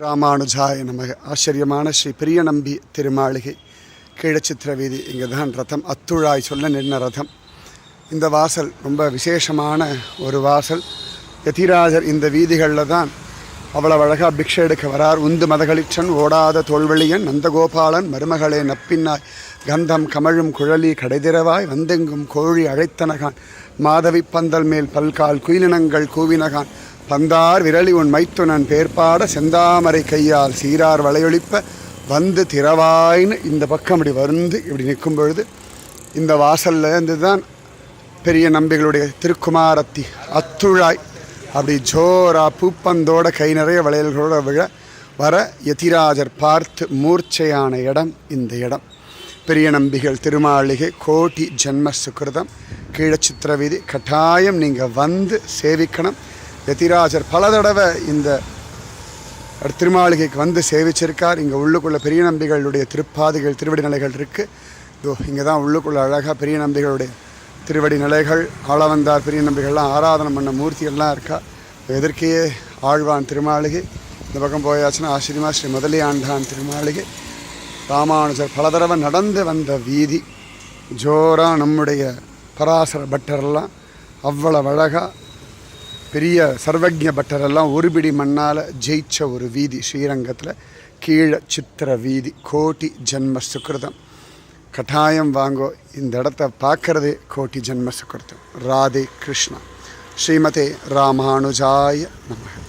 ராமானுஜாய நமக. ஆச்சரியமான ஸ்ரீ பிரியநம்பி திருமாளிகை. கீழச்சித்திர வீதி இங்கே தான் ரதம். அத்துழாய் சொல்ல நின்ன ரதம். இந்த வாசல் ரொம்ப விசேஷமான ஒரு வாசல். யதிராஜர் இந்த வீதிகளில் தான் அவ்வளவு அழகாக பிக்ஷை எடுக்க வரார். உந்து மதகளிற்றன் ஓடாத தோல்வெளியன் நந்தகோபாலன் மருமகளே நப்பின்னாய். கந்தம் கமழும் குழலி கடைதிரவாய் வந்தெங்கும் கோழி அழைத்தனகான். மாதவி பந்தல் மேல் பல்கால் குயிலினங்கள் கூவினகான். பந்தார் விரலி உன் மைத்துனன் பேர்பாட செந்தாமரை கையால் சீரார் வளையொழிப்ப வந்து திறவாயின்னு இந்த பக்கம் இப்படி வந்து இப்படி நிற்கும் பொழுது இந்த வாசல்ல இருந்து தான் பெரிய நம்பிகளுடைய திருக்குமாரத்தி அத்துழாய் அப்படி ஜோரா பூப்பந்தோட கை நிறைய வளையல்களோட விழ வர யதிராஜர் பார்த்து மூர்ச்சையான இடம் இந்த இடம். பெரிய நம்பிகள் திருமாளிகை கோட்டி ஜென்ம சுகிருதம் கீழச்சித்திரவீதி கட்டாயம் நீங்கள் வந்து சேவிக்கணும். யதிராஜர் பல தடவை இந்த திருமாளிகைக்கு வந்து சேவிச்சிருக்கார். இங்கே உள்ளுக்குள்ள பெரிய நம்பிகளுடைய திருப்பாதைகள் திருவடி நிலைகள் இருக்குது இதோ இங்கே தான் உள்ளுக்குள்ள அழகாக பெரிய நம்பிகளுடைய திருவடி நிலைகள் ஆளவந்தார் பெரிய நம்பிகள்லாம் ஆராதனை பண்ண மூர்த்திகள்லாம் இருக்கா. எதற்கே ஆழ்வான் திருமாளிகை. இந்த பக்கம் போயாச்சுன்னா ஆசிரியமா ஸ்ரீ முதலி ஆண்டான் திருமாளிகை. ராமானுஜர் பல தடவை நடந்து வந்த வீதி. ஜோராக நம்முடைய பராசர பட்டரெல்லாம் அவ்வளவு அழகாக பெரிய சர்வஜ பட்டரெல்லாம் ஒருபிடி மண்ணால் ஜெயிச்ச ஒரு வீதி ஸ்ரீரங்கத்தில் கீழே சித்திர வீதி கோட்டி ஜென்ம சுக்கிருதம். கட்டாயம் வாங்கோ இந்த இடத்த பார்க்கறதே கோட்டி ஜென்ம சுக்கிருதம். ராதே கிருஷ்ணா. ஸ்ரீமதே ராமானுஜாய நமக.